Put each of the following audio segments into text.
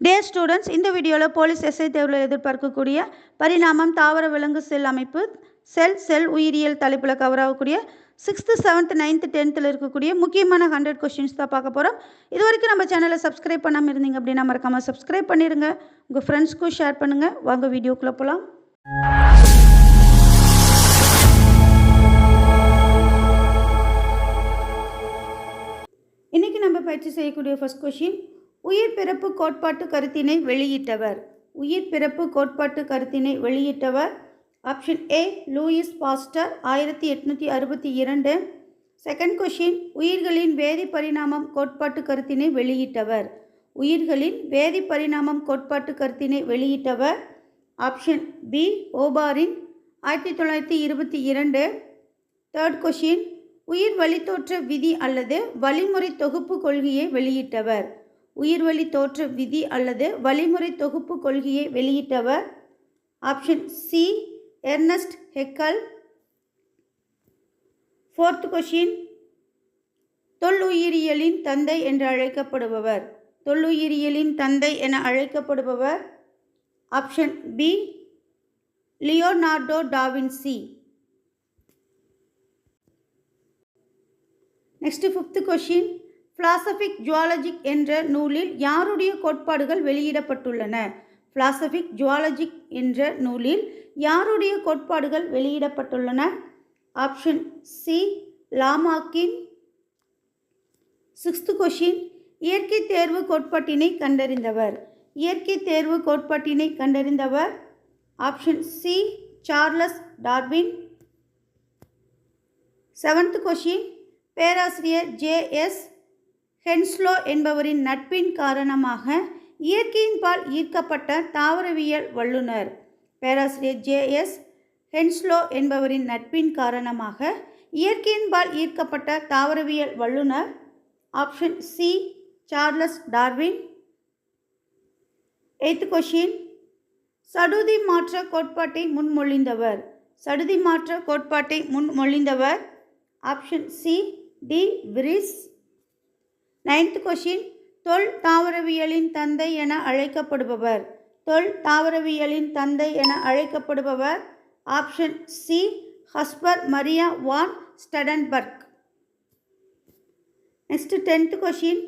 டே students இந்த வீடியோவில் police SI தேர்வில் எதிர்பார்க்கக்கூடிய பரிணாமம் தாவர விலங்கு செல் அமைப்பு செல் செல் உயிரியல் தலைப்பில் கவர் ஆகக்கூடிய சிக்ஸ்த்து செவன்த் நைன்த்து டென்த்தில் இருக்கக்கூடிய முக்கியமான ஹண்ட்ரட் கொஷின்ஸ் தான் பார்க்க போகிறோம் இது வரைக்கும் நம்ம சேனலை சப்ஸ்கிரைப் பண்ணாமல் இருந்தீங்க அப்படின்னா மறக்காமல் சப்ஸ்கிரைப் பண்ணிடுங்க உங்கள் ஃப்ரெண்ட்ஸ்க்கும் ஷேர் பண்ணுங்கள் வாங்க வீடியோக்குள்ளே போகலாம் இன்றைக்கி நம்ம பயிற்சி செய்யக்கூடிய ஃபர்ஸ்ட் கொஷின் உயிர் பிறப்பு கோட்பாட்டு கருத்தினை வெளியிட்டவர். உயிர் பிறப்பு கோட்பாட்டு கருத்தினை வெளியிட்டவர். ஆப்ஷன் ஏ லூயிஸ் பாஸ்டர் ஆயிரத்தி எட்நூற்றி அறுபத்தி இரண்டு. செகண்ட் கொஷின் உயிர்களின் வேதி பரிணாமம் கோட்பாட்டு கருத்தினை வெளியிட்டவர். உயிர்களின் வேதி பரிணாமம் கோட்பாட்டு கருத்தினை வெளியிட்டவர். ஆப்ஷன் பி ஓபாரின் ஆயிரத்தி தொள்ளாயிரத்தி இருபத்தி இரண்டு. தேர்ட் கொஷின் உயிர் வழித்தோற்ற விதி அல்லது வழிமுறை தொகுப்பு கொள்கையை வெளியிட்டவர். உயிர்வழி தோற்ற விதி அல்லது வழிமுறை தொகுப்பு கொள்கையை வெளியிட்டவர் option C Ernst Haeckel fourth question தொல்லுயிரியலின் தந்தை என்று அழைக்கப்படுபவர். தொல்லுயிரியலின் தந்தை என அழைக்கப்படுபவர் option B Leonardo da Vinci next fifth question Philosophie Zoologique என்ற நூலில் யாருடைய கோட்பாடுகள் வெளியிடப்பட்டுள்ளன? பிலாசபிக் ஜுவாலஜிக் என்ற நூலில் யாருடைய கோட்பாடுகள் வெளியிடப்பட்டுள்ளன? ஆப்ஷன் சி லாமாக்கின் சிக்ஸ்த் கொஷின் இயற்கை தேர்வு கோட்பாட்டினை கண்டறிந்தவர். இயற்கை தேர்வு கோட்பாட்டினை கண்டறிந்தவர். Option C Charles Darwin seventh question பேராசிரியர் ஜே எஸ் ஹென்ஸ்லோ என்பவரின் நட்பின் காரணமாக இயற்கையின் பால் ஈர்க்கப்பட்ட தாவரவியல் வல்லுனர் பேராசிரியர் ஜே எஸ் ஹென்ஸ்லோ என்பவரின் நட்பின் காரணமாக இயற்கையின் பால் ஈர்க்கப்பட்ட தாவரவியல் வல்லுனர் option C Charles Darwin. Eighth question சடுதி மாற்ற கோட்பாட்டை முன்மொழிந்தவர். சடுதி மாற்ற கோட்பாட்டை முன்மொழிந்தவர் option C de Vries. Ninth question தொல் தாவரவியலின் தந்தை என அழைக்கப்படுபவர். தொல் தாவரவியலின் தந்தை என அழைக்கப்படுபவர். Option C Kaspar Maria von Sternberg next tenth question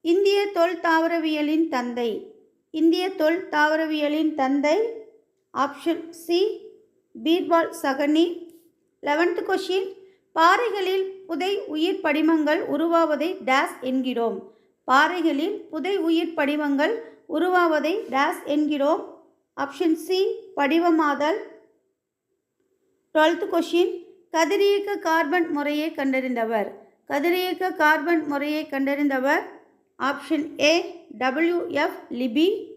இந்திய தொல் தாவரவியலின் தந்தை. இந்திய தொல் தாவரவியலின் தந்தை. Option C Birbal Sahni. Eleventh question பாறைகளில் புதை உயிர் படிமங்கள் உருவாவதை டேஸ் என்கிறோம். பாறைகளில் புதை உயிர் படிமங்கள் உருவாவதை டேஸ் என்கிறோம். ஆப்ஷன் சி படிவமாதல். டுவெல்த் கொஷின் கதிரியக்க கார்பன் முறையை கண்டறிந்தவர். கதிரியக்க கார்பன் முறையை கண்டறிந்தவர். Option A WF Libby.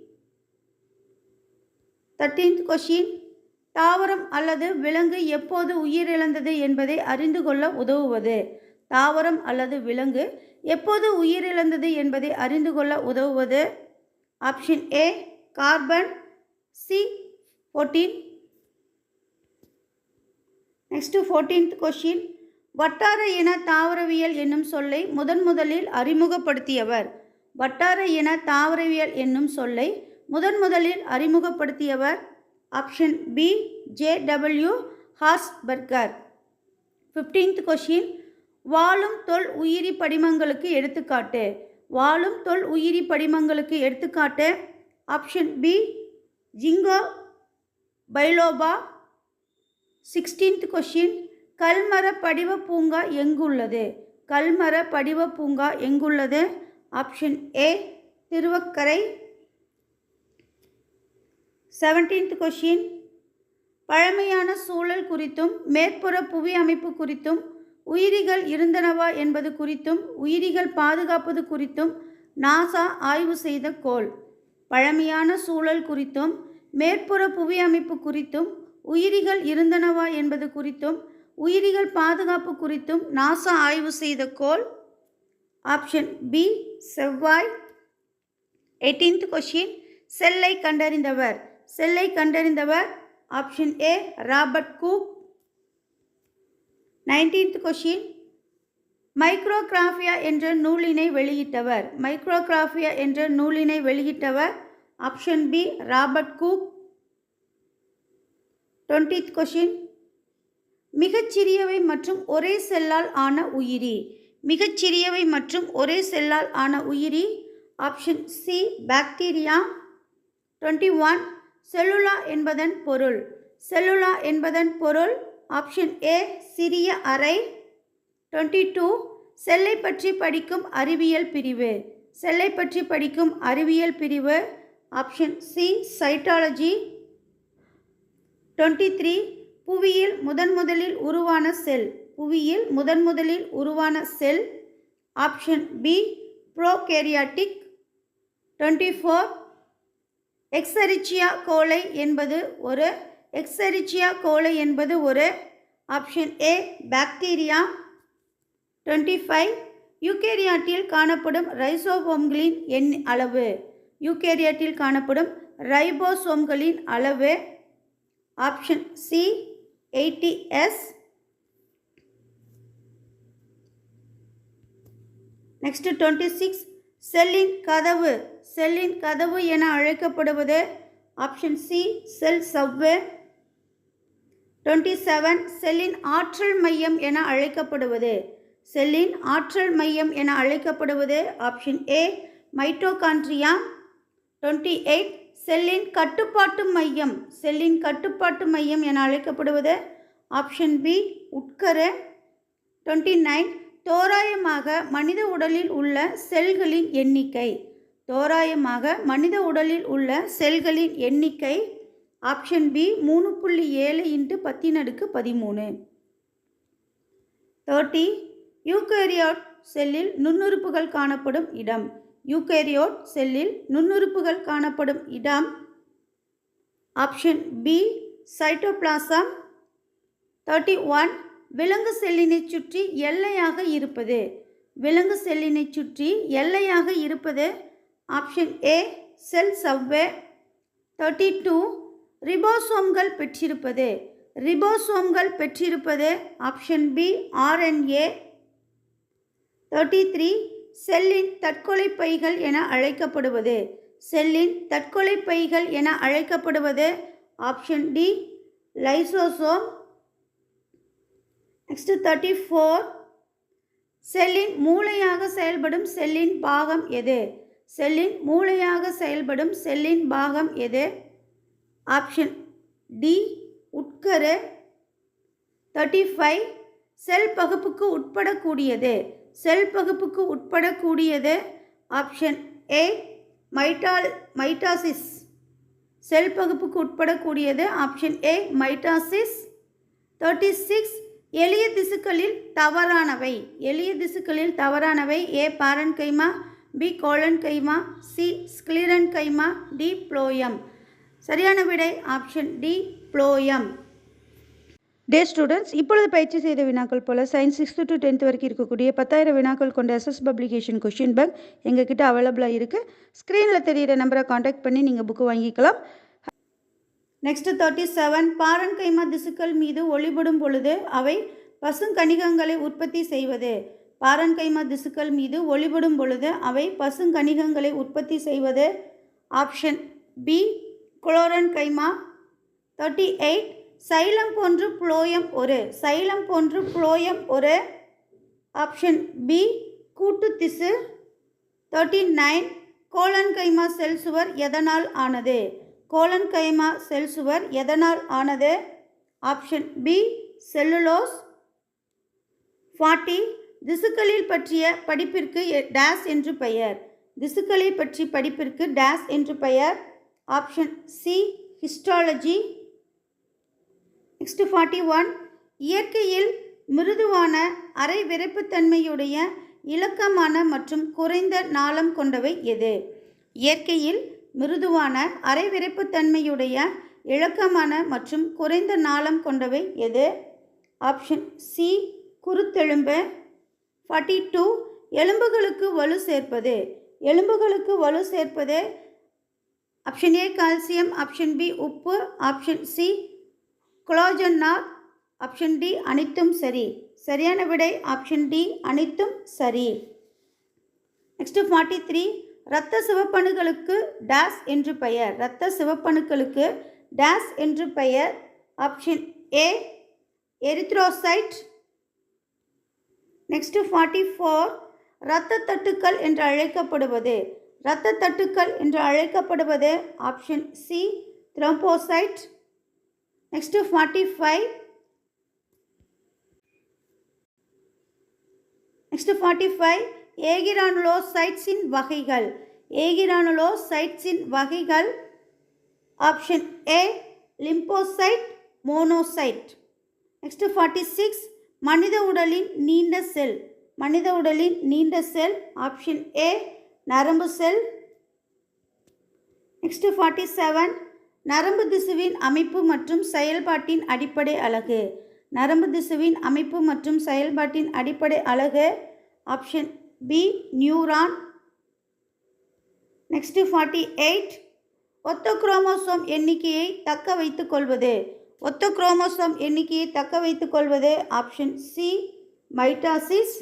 Thirteenth question தாவரம் அல்லது விலங்கு எப்போது உயிரிழந்தது என்பதை அறிந்து கொள்ள உதவுவது. தாவரம் அல்லது விலங்கு எப்போது உயிரிழந்தது என்பதை அறிந்து கொள்ள உதவுவது. Option A carbon C fourteen. Next fourteenth question வட்டார இன தாவரவியல் என்னும் சொல்லை முதன் முதலில் அறிமுகப்படுத்தியவர். வட்டார இன தாவரவியல் என்னும் சொல்லை முதன் முதலில் அறிமுகப்படுத்தியவர் option B J W Harshberger fifteenth question வாழும் தொல் உயிரி படிமங்களுக்கு எடுத்துக்காட்டு. வாழும் தொல் உயிரி படிமங்களுக்கு எடுத்துக்காட்டு. Option B ginkgo biloba sixteenth question கல்மர படிவ பூங்கா எங்குள்ளது? கல்மர படிவ பூங்கா எங்குள்ளது? Option A Thiruvakkarai seventeenth question பழமையான சூழல் குறித்தும் மேற்புற புவி அமைப்பு குறித்தும் உயிரிகள் இருந்தனவா என்பது குறித்தும் உயிரிகள் பாதுகாப்பது குறித்தும் நாசா ஆய்வு செய்த கோள். பழமையான சூழல் குறித்தும் மேற்புற புவி அமைப்பு குறித்தும் உயிரிகள் இருந்தனவா என்பது குறித்தும் உயிரிகள் பாதுகாப்பு குறித்தும் நாசா ஆய்வு செய்த கோள். ஆப்ஷன் பி செவ்வாய். எயிட்டீன்த் கொஷின் செல்லை கண்டறிந்தவர். செல்லை கண்டறிந்தவர். Option A Robert Hooke nineteenth question Micrographia என்ற நூலினை வெளியிட்டவர். மைக்ரோகிராஃபியா என்ற நூலினை வெளியிட்டவர். Option B Robert Hooke twentieth question மிகச்சிறியவை மற்றும் ஒரே செல்லால் ஆன உயிரி. மிகச்சிறியவை மற்றும் ஒரே செல்லால் ஆன உயிரி. Option C bacteria twenty one செல்லுலா என்பதன் பொருள். செல்லுலா என்பதன் பொருள் ஆப்ஷன் ஏ சிறிய அறை. டுவெண்ட்டி டூ செல்லை பற்றி படிக்கும் அறிவியல் பிரிவு. செல்லை பற்றி படிக்கும் அறிவியல் பிரிவு. Option C cytology. Twenty three புவியில் முதன் முதலில் உருவான செல். புவியில் முதன் முதலில் உருவான செல். Option B prokaryotic. Twenty four Escherichia coli என்பது ஒரு எக்ஸரிச்சியா கோலை என்பது ஒரு option A bacteria twenty five யூகேரியாட்டில் காணப்படும் ரைசோபோம்களின் எண் அளவு. யூகேரியாட்டில் காணப்படும் ரைபோசோம்களின் அளவு. Option C eighty S next twenty six செல்லின் கதவு செல்லின் கதவு என அழைக்கப்படுவது ஆப்ஷன் சி செல் சவ்வே. டுவெண்ட்டி செவன் செல்லின் ஆற்றல் மையம் என அழைக்கப்படுவது. செல்லின் ஆற்றல் மையம் என அழைக்கப்படுவது option A mitochondria twenty eight செல்லின் கட்டுப்பாட்டு மையம் செல்லின் கட்டுப்பாட்டு மையம் என அழைக்கப்படுவது ஆப்ஷன் பி உட்கரு. டுவெண்ட்டி நைன் தோராயமாக மனித உடலில் உள்ள செல்களின் எண்ணிக்கை. தோராயமாக மனித உடலில் உள்ள செல்களின் எண்ணிக்கை ஆப்ஷன் பி மூணு புள்ளி ஏழு இன்ட்டு பத்தினடுக்கு பதிமூணு. தேர்ட்டி யூகேரியோட் செல்லில் நுண்ணுறுப்புகள் காணப்படும் இடம். யூகேரியோட் செல்லில் நுண்ணுறுப்புகள் காணப்படும் இடம் option B cytoplasm. Thirty one விலங்கு செல்லினை சுற்றி எல்லையாக இருப்பது. விலங்கு செல்லினை சுற்றி எல்லையாக இருப்பது. ஆப்ஷன் ஏ செல் சவ்வே. தேர்ட்டி டூ ரிபோசோம்கள் பெற்றிருப்பது. ரிபோசோம்கள் பெற்றிருப்பது option B RNA thirty three செல்லின் தற்கொலை பைகள் என அழைக்கப்படுவது. செல்லின் தற்கொலை பைகள் என அழைக்கப்படுவது. Option D lysosome. Next thirty four செல்லின் மூளையாக செயல்படும் செல்லின் பாகம் எது? செல்லின் மூளையாக செயல்படும் செல்லின் பாகம் எது? ஆப்ஷன் டி உட்கரு. தேர்ட்டி ஃபைவ் செல் பகுப்புக்கு உட்படக்கூடியது. செல் பகுப்புக்கு உட்படக்கூடியது. ஆப்ஷன் ஏ மைட்டால் மைட்டாசிஸ் செல் பகுப்புக்கு உட்படக்கூடியது. Option A mitosis thirty six எளிய திசுக்களில் தவறானவை. எளிய திசுக்களில் தவறானவை. A parenchyma B collenchyma C sclerenchyma D phloem. சரியான விடை option D phloem. Dear students இப்பொழுது பயிற்சி செய்த வினாக்கள் போல் சயின்ஸ் சிக்ஸ்த்து டு டென்த் வரைக்கும் இருக்கக்கூடிய பத்தாயிரம் வினாக்கள் கொண்ட எஸ்எஸ் பப்ளிகேஷன் கொஷின் பேங்க் எங்ககிட்ட அவைலபிளாக இருக்குது ஸ்க்ரீனில் தெரிகிற நம்பரை காண்டாக்ட் பண்ணி நீங்கள் புக்கு வாங்கிக்கலாம். நெக்ஸ்ட் தேர்ட்டி செவன் பாரன்கைமா திசுக்கள் மீது ஒளிபடும் பொழுது அவை பசுங்கணிகங்களை உற்பத்தி செய்வது. பாரன்கைமா திசுக்கள் மீது ஒளிபடும் பொழுது அவை பசுங்கணிகங்களை உற்பத்தி செய்வது. Option B chlorenchyma. Thirty eight xylem போன்று புளோயம் ஒரு. சைலம் போன்று புளோயம் ஒரு. ஆப்ஷன் பி கூட்டு திசு. Thirty nine collenchyma cell சுவர் எதனால் ஆனது? கோலன் கைமா செல் சுவர் எதனால் ஆனது? ஆப்ஷன் பி செல்லுலோஸ் ஃபார்ட்டி திசுக்களில் பற்றிய படிப்பிற்கு எ- டேஸ் என்று பெயர். திசுக்களை பற்றி படிப்பிற்கு டேஸ் என்று பெயர். Option C histology. Next forty one. இயற்கையில் மிருதுவான அரை விரைப்புத்தன்மையுடைய இலக்கமான மற்றும் குறைந்த நாளம் கொண்டவை எது? இயற்கையில் மிருதுவான அரைவிறைப்புத்தன்மையுடைய இழக்கமான மற்றும் குறைந்த நாளம் கொண்டவை எது? ஆப்ஷன் சி குருத்தெலும்பு. ஃபார்ட்டி டூ எலும்புகளுக்கு வலு சேர்ப்பது. எலும்புகளுக்கு வலு சேர்ப்பது option A calcium. Option B உப்பு. ஆப்ஷன் சி குளோஜன்னா ஆப்ஷன் டி அனைத்தும் சரி. சரியான விடை ஆப்ஷன் டி அனைத்தும் சரி. நெக்ஸ்ட்டு ஃபார்ட்டி த்ரீ இரத்த சிவப்பணுக்களுக்கு டேஸ் என்று பெயர். இரத்த சிவப்பணுக்களுக்கு டேஸ் என்று பெயர். Option A erythrocyte next forty four இரத்த தட்டுக்கள் என்று அழைக்கப்படுவது. இரத்த தட்டுக்கள் என்று அழைக்கப்படுவது option C thrombocyte next forty five next forty five ஏகிரானுலோசைட்ஸின் வகைகள். ஏகிரானுலோசைட்ஸின் வகைகள் option A lymphocyte monocyte. Next forty six மனித உடலின் நீண்ட செல். மனித உடலின் நீண்ட செல் ஆப்ஷன் ஏ நரம்பு செல். நெக்ஸ்ட் ஃபார்ட்டி செவன் நரம்பு திசுவின் அமைப்பு மற்றும் செயல்பாட்டின் அடிப்படை அலகு. நரம்பு திசுவின் அமைப்பு மற்றும் செயல்பாட்டின் அடிப்படை அலகு option B neuron next forty eight ஒத்த குரோமோசோம் எண்ணிக்கையை தக்க வைத்து கொள்வது. ஒத்த குரோமோசோம் எண்ணிக்கையை தக்க வைத்து கொள்வது option C mitosis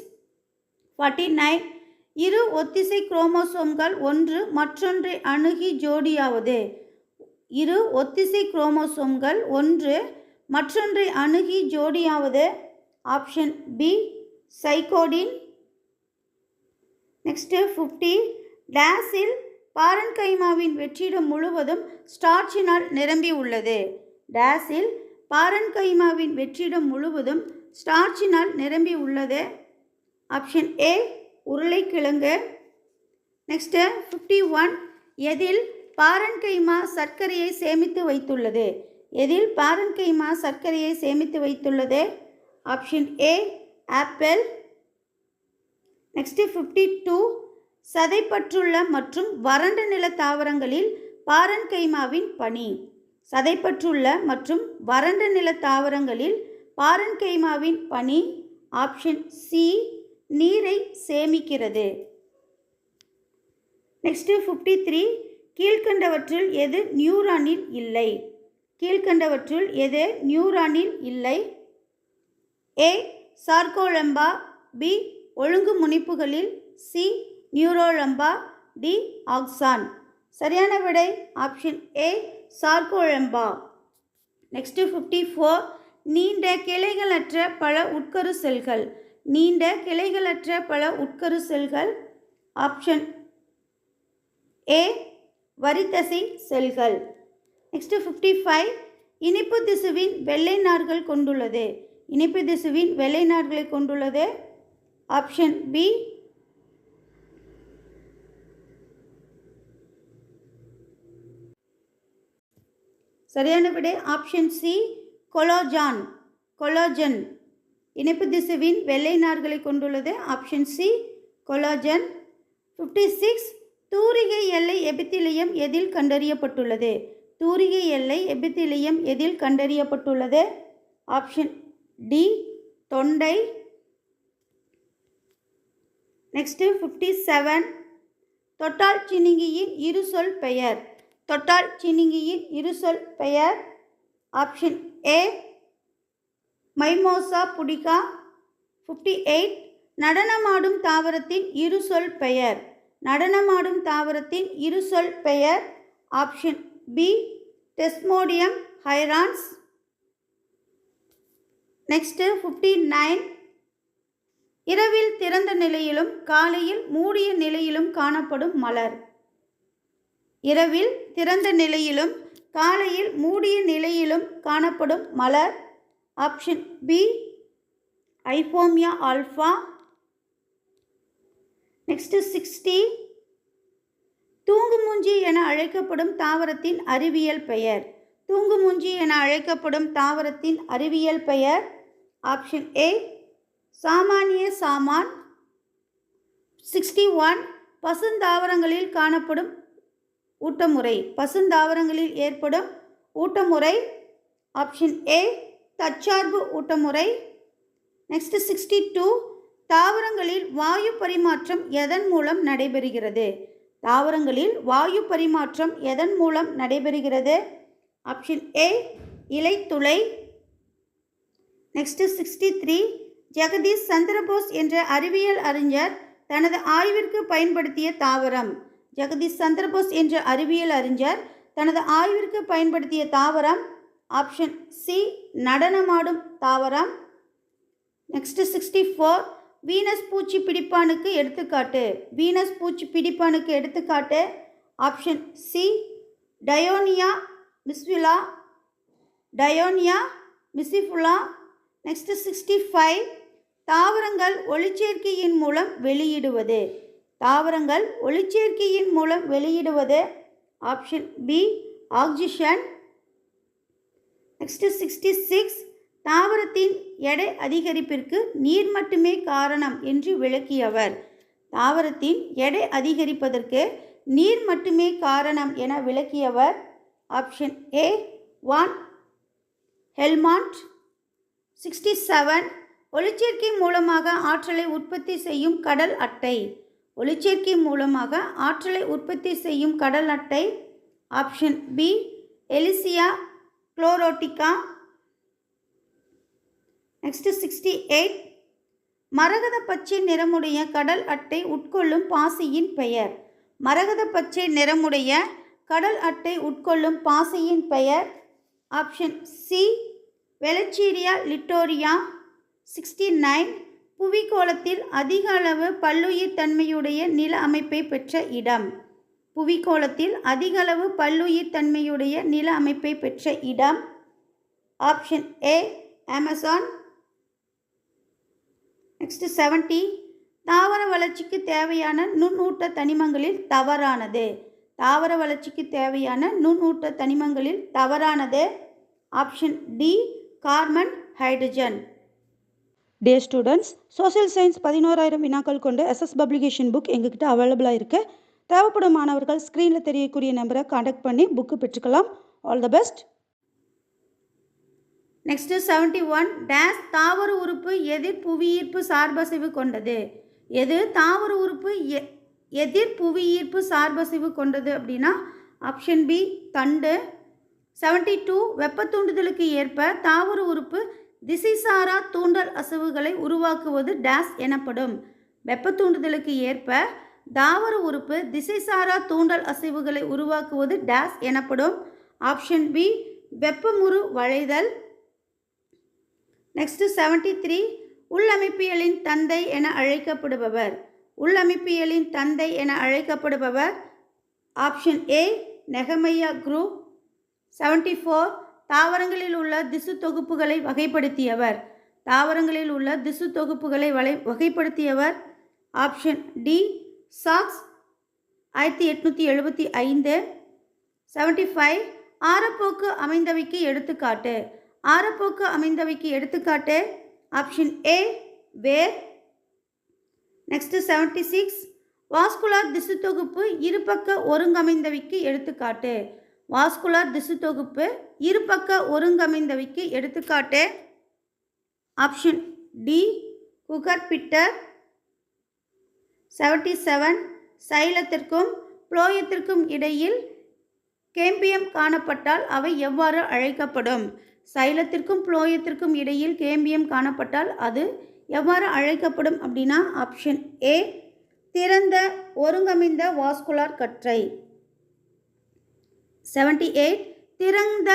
forty nine இரு ஒத்திசை குரோமோசோம்கள் ஒன்று மற்றொன்றை அணுகி ஜோடியாவது. இரு ஒத்திசை குரோமோசோம்கள் ஒன்று மற்றொன்றை அணுகி ஜோடியாவது. Option B zygotene next fifty டேஸில் பாரன்கைமாவின் வெற்றிடம் முழுவதும் ஸ்டார்ச்சினால் நிரம்பி உள்ளது. டேஸில் பாரன்கைமாவின் வெற்றிடம் முழுவதும் ஸ்டார்ச்சினால் நிரம்பி உள்ளது. ஆப்ஷன் ஏ உருளைக்கிழங்கு. நெக்ஸ்ட்டு ஃபிஃப்டி ஒன் எதில் பாரன்கைமா சர்க்கரையை சேமித்து வைத்துள்ளது? எதில் பாரன்கைமா சர்க்கரையை சேமித்து வைத்துள்ளது? Option A apple next fifty two சதைப்பற்றுள்ள மற்றும் வறண்ட நில தாவரங்களில் பாரன்கெய்மாவின் பணி. சதைப்பற்றுள்ள மற்றும் வறண்ட நில தாவரங்களில் பாரன்கெய்மாவின் பணி. ஆப்ஷன் சி நீரை சேமிக்கிறது. நெக்ஸ்ட்டு ஃபிஃப்டி த்ரீ கீழ்கண்டவற்றில் எது நியூரானில் இல்லை? கீழ்கண்டவற்றுள் எது நியூரானில் இல்லை? ஏ சார்கோலம்பா பி ஒழுங்கு முனிப்புகளில் சி நியூரோலம்பா டி ஆக்சான். சரியான விடை option A sarcolemma next fifty four நீண்ட கிளைகளற்ற பல உட்கரு செல்கள். நீண்ட கிளைகளற்ற பல உட்கரு செல்கள். ஆப்ஷன் ஏ வரித்தசை செல்கள். நெக்ஸ்ட்டு ஃபிஃப்டி ஃபைவ் இனிப்பு திசுவின் வெள்ளை நார்கள் கொண்டுள்ளது. இனிப்பு திசுவின் வெள்ளை நார்களை கொண்டுள்ளது. ஆப்ஷன் பி சரியான விடை. ஆப்ஷன் சி கொலோஜான் கொலோஜன் இணைப்பு திசுவின் வெள்ளை நார்களை கொண்டுள்ளது. Option C collagen fifty six தூரிகை எல்லை எபித்திலியம் எதில் கண்டறியப்பட்டுள்ளது? தூரிகை எல்லை எபித்திலியம் எதில் கண்டறியப்பட்டுள்ளது? ஆப்ஷன் டி தொண்டை. நெக்ஸ்ட்டு ஃபிஃப்டி செவன் தொட்டால் சினிங்கியின் இருசொல் பெயர். தொட்டால் சினிங்கியின் இருசொல் பெயர். Option A Mimosa pudica. Fifty eight நடனமாடும் தாவரத்தின் இருசொல் பெயர். நடனமாடும் தாவரத்தின் இருசொல் பெயர். Option B Desmodium gyrans next fifty nine இரவில் திறந்த நிலையிலும் காலையில் மூடிய நிலையிலும் காணப்படும் மலர். இரவில் திறந்த நிலையிலும் காலையில் மூடிய நிலையிலும் காணப்படும் மலர். Option B Ipomoea alba. Next sixty தூங்குமூஞ்சி என அழைக்கப்படும் தாவரத்தின் அறிவியல் பெயர். தூங்குமூஞ்சி என அழைக்கப்படும் தாவரத்தின் அறிவியல் பெயர். ஆப்ஷன் ஏ சாமானிய சாமான் சிக்ஸ்டி ஒன் பசுந்தாவரங்களில் காணப்படும் ஊட்டமுறை. பசுந்தாவரங்களில் ஏற்படும் ஊட்டமுறை. ஆப்ஷன் ஏ தற்சார்பு ஊட்டமுறை. நெக்ஸ்ட் சிக்ஸ்டி டூ தாவரங்களில் வாயு பரிமாற்றம் எதன் மூலம் நடைபெறுகிறது? தாவரங்களில் வாயு பரிமாற்றம் எதன் மூலம் நடைபெறுகிறது? Option A இலைத்துளை. Next sixty three Jagadish Chandrabose என்ற அறிவியல் அறிஞர் தனது ஆய்விற்கு பயன்படுத்திய தாவரம். ஜெகதீஷ் சந்திரபோஸ் என்ற அறிவியல் அறிஞர் தனது ஆய்விற்கு பயன்படுத்திய தாவரம். ஆப்ஷன் சி நடனமாடும் தாவரம். நெக்ஸ்ட் சிக்ஸ்டி ஃபோர் வீனஸ் பூச்சி பிடிப்பானுக்கு எடுத்துக்காட்டு. வீனஸ் பூச்சி பிடிப்பானுக்கு எடுத்துக்காட்டு. Option C Dionaea muscipula Dionaea muscipula next sixty five தாவரங்கள் ஒளிச்சேர்க்கையின் மூலம் வெளியிடுவது. தாவரங்கள் ஒளிச்சேர்க்கையின் மூலம் வெளியிடுவது. Option B oxygen next sixty six தாவரத்தின் எடை அதிகரிப்பிற்கு நீர் மட்டுமே காரணம் என்று விளக்கியவர். தாவரத்தின் எடை அதிகரிப்பதற்கு நீர் மட்டுமே காரணம் என விளக்கியவர். Option A van Helmont sixty seven ஒளிச்சேர்க்கை மூலமாக ஆற்றலை உற்பத்தி செய்யும் கடல் அட்டை. ஒளிச்சேர்க்கை மூலமாக ஆற்றலை உற்பத்தி செய்யும் கடல் அட்டை. Option B Elysia chlorotica. Next sixty eight. மரகத பச்சை நிறமுடைய கடல் அட்டை உட்கொள்ளும் பாசியின் பெயர். மரகத பச்சை நிறமுடைய கடல் அட்டை உட்கொள்ளும் பாசியின் பெயர். Option C Vaucheria litorea. Sixty nine புவிக்கோளத்தில் அதிக அளவு பல்லுயிர் தன்மையுடைய நில அமைப்பை பெற்ற இடம். புவிக்கோளத்தில் அதிக அளவு பல்லுயிர் தன்மையுடைய நில அமைப்பை பெற்ற இடம். Option A Amazon next seventy தாவர வளர்ச்சிக்கு தேவையான நுண்ணூட்ட தனிமங்களில் தவறானது. தாவர வளர்ச்சிக்கு தேவையான நுண்ணூட்ட தனிமங்களில் தவறானது. Option D carbon hydrogen dear students social science பதினோராயிரம் வினாக்கள் கொண்டு எஸ்எஸ் பப்ளிகேஷன் புக் எங்ககிட்ட அவைலபிளாக இருக்குது தேவைப்படும் மாணவர்கள் ஸ்க்ரீனில் தெரியக்கூடிய நம்பரை காண்டாக்ட் பண்ணி book பெற்றுக்கலாம். All the best next seventy one dash தாவர உறுப்பு எதிர் புவியீர்ப்பு சார்பசைவு கொண்டது. எது தாவர உறுப்பு எ எதிர் புவியீர்ப்பு சார்பசைவு கொண்டது அப்படின்னா ஆப்ஷன் பி தண்டு. செவன்டி டூ வெப்ப தூண்டுதலுக்கு ஏற்ப தாவர உறுப்பு திசைசாரா தூண்டல் அசைவுகளை உருவாக்குவது டேஸ் எனப்படும். வெப்ப தூண்டுதலுக்கு ஏற்ப தாவர உறுப்பு திசைசாரா தூண்டல் அசைவுகளை உருவாக்குவது டேஸ் எனப்படும். ஆப்ஷன் பி வெப்பமுறு வளைதல். நெக்ஸ்ட் செவன்டி த்ரீ உள்ளமைப்பியலின் தந்தை என அழைக்கப்படுபவர். உள்ளமைப்பியலின் தந்தை என அழைக்கப்படுபவர். ஆப்ஷன் ஏ நெகமையா குரூப். செவன்டி ஃபோர் தாவரங்களில் உள்ள திசு தொகுப்புகளை வகைப்படுத்தியவர். தாவரங்களில் உள்ள திசு தொகுப்புகளை வலை வகைப்படுத்தியவர் ஆப்ஷன் டி சாக்ஸ் ஆயிரத்தி எட்நூற்றி எழுபத்தி ஐந்து. செவன்டி ஃபைவ் ஆரப்போக்கு அமைந்தவைக்கு எடுத்துக்காட்டு. ஆரப்போக்கு அமைந்தவைக்கு எடுத்துக்காட்டு. ஆப்ஷன் ஏ வேர். நெக்ஸ்ட்டு செவன்டி சிக்ஸ் வாஸ்குலார் திசு தொகுப்பு இருபக்க ஒருங்கமைந்தவைக்கு எடுத்துக்காட்டு. வாஸ்குலார் திசு தொகுப்பு இருபக்க ஒருங்கமைந்தவைக்கு எடுத்துக்காட்டு. Option D Cucurbita seventy seven சைலத்திற்கும் புளோயத்திற்கும் இடையில் கேம்பியம் காணப்பட்டால் அவை எவ்வாறு அழைக்கப்படும்? சைலத்திற்கும் புளோயத்திற்கும் இடையில் கேம்பியம் காணப்பட்டால் அது எவ்வாறு அழைக்கப்படும் அப்படின்னா ஆப்ஷன் ஏ திறந்த ஒருங்கமைந்த வாஸ்குலார் கற்றை. செவன்டி எயிட் திறந்த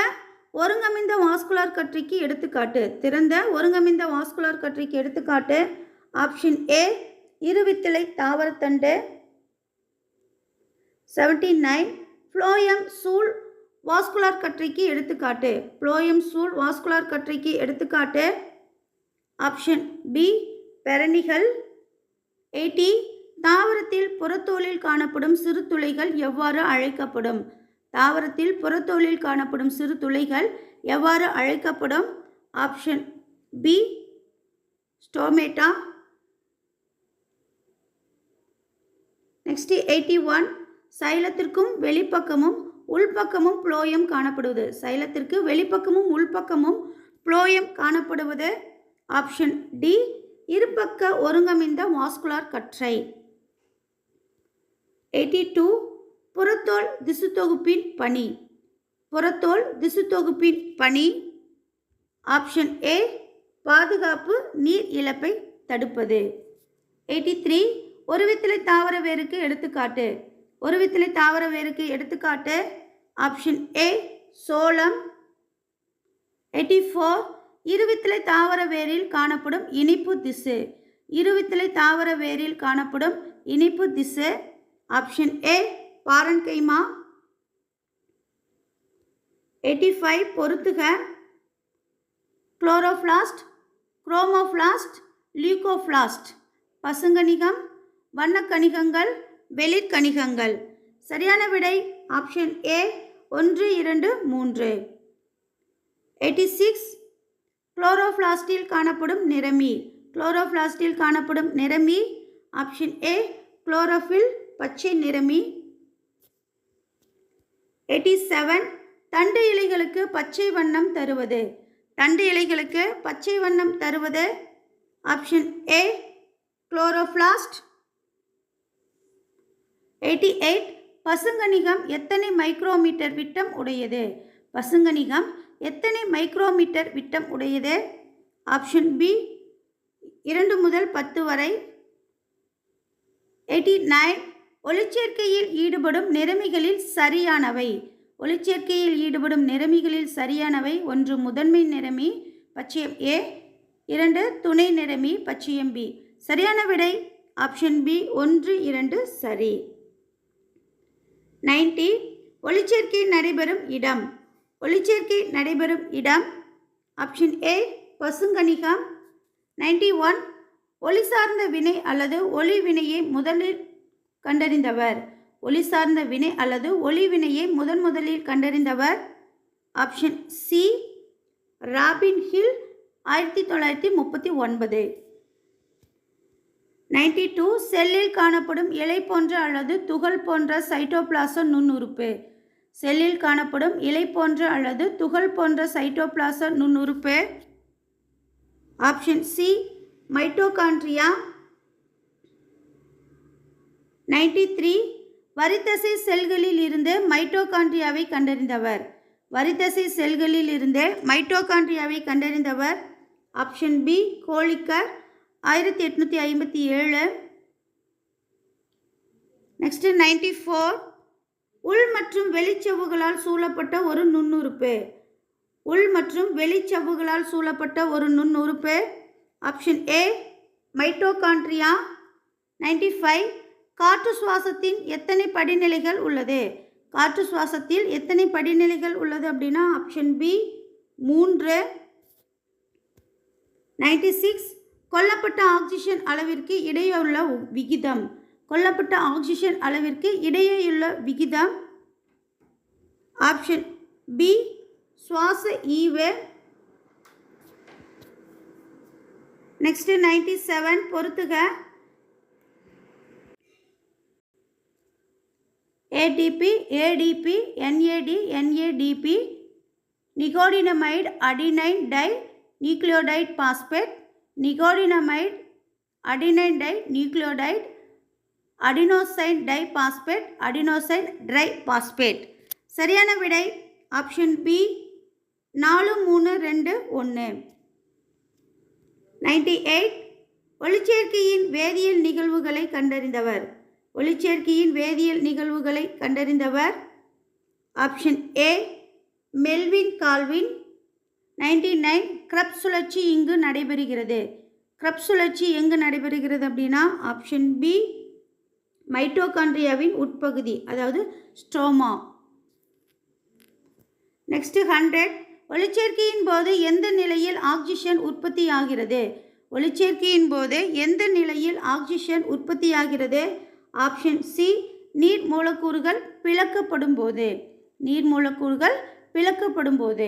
ஒருங்கமைந்த வாஸ்குலார் கற்றிக்கு எடுத்துக்காட்டு. திறந்த ஒருங்கமைந்த வாஸ்குலார் கற்றிக்கு எடுத்துக்காட்டு. ஆப்ஷன் ஏ இருவித்திலை தாவரத்தண்டு. செவன்டி நைன் ஃப்ளோயம் சூழ் வாஸ்குலார் கற்றைக்கு எடுத்துக்காட்டு. ஃப்ளோயம் சூல் வாஸ்குலார் கற்றைக்கு எடுத்துக்காட்டு. Option B பெரணிகள். எயிட்டி தாவரத்தில் புறத்தோலில் காணப்படும் சிறு துளைகள் எவ்வாறு அழைக்கப்படும்? தாவரத்தில் புறத்தோலில் காணப்படும் சிறு துளைகள் எவ்வாறு அழைக்கப்படும்? Option B stomata. Next eighty one சைலத்திற்கும் வெளிப்பக்கமும் உள்பக்கமும் புளோயம் காணப்படுவது. சைலத்திற்கு வெளிப்பக்கமும் உள்பக்கமும் புளோயம் காணப்படுவது. ஆப்ஷன் டி இருபக்க ஒருங்கமைந்த வாஸ்குலார் கற்றை. எயிட்டி டூ புறத்தோல் திசு தொகுப்பின் பணி. புறத்தோல் திசு தொகுப்பின் பணி. ஆப்ஷன் ஏ பாதுகாப்பு நீர் இழப்பை தடுப்பது. எயிட்டி த்ரீ ஒருவித்திலை தாவர வேருக்கு எடுத்துக்காட்டு. ஒரு வித்திலை தாவர வேருக்கு எடுத்துக்காட்டு. ஆப்ஷன் ஏ சோளம். எயிட்டி ஃபோர் இருவித்திலை தாவர வேரில் காணப்படும் இனிப்பு திசு. இருவித்திலை தாவர வேரில் காணப்படும் இனிப்பு திசு. Option A parenchyma eighty five பொறுத்துக குளோரோஃப்ளாஸ்ட் குரோமோஃப்ளாஸ்ட் லியூகோஃப்ளாஸ்ட் பசுங்கணிகம் வண்ணக்கணிகங்கள் வெளிர்கணிகங்கள் சரியான விடை ஆப்ஷன் ஏ ஒன்று இரண்டு மூன்று. எயிட்டி சிக்ஸ் குளோரோஃப்ளாஸ்டில் காணப்படும் நிறமி. குளோரோஃப்ளாஸ்டில் காணப்படும் நிறமி. ஆப்ஷன் ஏ குளோரோஃபில் பச்சை நிறமி. எயிட்டி செவன் தண்டு இலைகளுக்கு பச்சை வண்ணம் தருவது. தண்டு இலைகளுக்கு பச்சை வண்ணம் தருவது. Option A chloroplast eighty eight பசுங்கணிகம் எத்தனை மைக்ரோமீட்டர் விட்டம் உடையது? பசுங்கணிகம் எத்தனை மைக்ரோமீட்டர் விட்டம் உடையது? ஆப்ஷன் பி இரண்டு முதல் பத்து வரை. எயிட்டி நைன் ஒளிச்சேர்க்கையில் ஈடுபடும் நிறமிகளில் சரியானவை. ஒளிச்சேர்க்கையில் ஈடுபடும் நிறமிகளில் சரியானவை ஒன்று முதன்மை நிறமி பச்சையம் ஏ இரண்டு துணை நிறமி பச்சையம் பி சரியான விடை ஆப்ஷன் பி ஒன்று இரண்டு சரி. நைன்டி ஒளிச்சேர்க்கை நடைபெறும் இடம். ஒளிச்சேர்க்கை நடைபெறும் இடம். ஆப்ஷன் ஏ பசுங்கணிகம் நைன்டி ஒன் ஒளி சார்ந்த வினை அல்லது ஒளி வினையை முதலில் கண்டறிந்தவர். ஒளி சார்ந்த வினை அல்லது ஒளி வினையை முதன் முதலில் கண்டறிந்தவர். ஆப்ஷன் சி ராபின் ஹில் ஆயிரத்தி தொள்ளாயிரத்தி முப்பத்தி ஒன்பது. நைன்டி டூ செல்லில் காணப்படும் இலை போன்ற அல்லது துகள் போன்ற சைட்டோபிளாசம் நுண்ணுறுப்பு. செல்லில் காணப்படும் இலை போன்ற அல்லது துகள் போன்ற சைட்டோபிளாச நுண்ணுறுப்பு. Option C mitochondria ninety three வரித்தசை செல்களில் இருந்து மைட்டோகாண்ட்ரியாவை கண்டறிந்தவர். வரித்தசை செல்களில் இருந்து மைட்டோகாண்ட்ரியாவை கண்டறிந்தவர் ஆப்ஷன் பி கோலிக்கர். ஆயிரத்தி எட்நூற்றி ஐம்பத்தி ஏழு. Next ninety four. உள் மற்றும் வெளிச்சவ்வுகளால் சூழப்பட்ட ஒரு நுண்ணுறுப்பு. உள் மற்றும் வெளிச்சவ்வுகளால் சூழப்பட்ட ஒரு நுண்ணுறுப்பு. Option A mitochondria. Ninety five. காற்று சுவாசத்தின் எத்தனை படிநிலைகள் உள்ளது? காற்று சுவாசத்தில் எத்தனை படிநிலைகள் உள்ளது அப்படின்னா ஆப்ஷன் பி மூன்று நைன்டி சிக்ஸ் கொல்லப்பட்ட ஆக்சிஜன் அளவிற்கு இடையுள்ள விகிதம். கொல்லப்பட்ட ஆக்சிஜன் அளவிற்கு இடையேயுள்ள விகிதம். ஆப்ஷன் பி சுவாச ஈவு. நெக்ஸ்ட்டு நைன்டி செவன் பொறுத்துக. ATP ATP NAD NADP nicotinamide adenine di nucleotide phosphate nicotinamide adenine di nucleotide adenosine di phosphate adenosine tri phosphate சரியான விடை ஆப்ஷன் பி நாலு மூணு ரெண்டு ஒன்று. நைன்டி எயிட் ஒளிச்சேர்க்கையின் வேதியியல் நிகழ்வுகளை கண்டறிந்தவர். ஒளிச்சேர்க்கையின் வேதியியல் நிகழ்வுகளை கண்டறிந்தவர் option A Melvin Calvin ninety nine Krebs சுழற்சி இங்கு நடைபெறுகிறது. கிரப் சுழற்சி எங்கு நடைபெறுகிறது அப்படின்னா ஆப்ஷன் பி மைட்டோகாண்ட்ரியாவின் உட்பகுதி அதாவது ஸ்ட்ரோமா நெக்ஸ்ட் ஹண்ட்ரட் ஒளிச்சேர்க்கையின் போது எந்த நிலையில் ஆக்சிஜன் உற்பத்தி ஆகிறது ஒளிச்சேர்க்கையின் போது எந்த நிலையில் ஆக்சிஜன் உற்பத்தியாகிறது? ஆப்ஷன் சி நீர் மூலக்கூறுகள் பிளக்கப்படும் போது நீர் மூலக்கூறுகள் பிளக்கப்படும் போது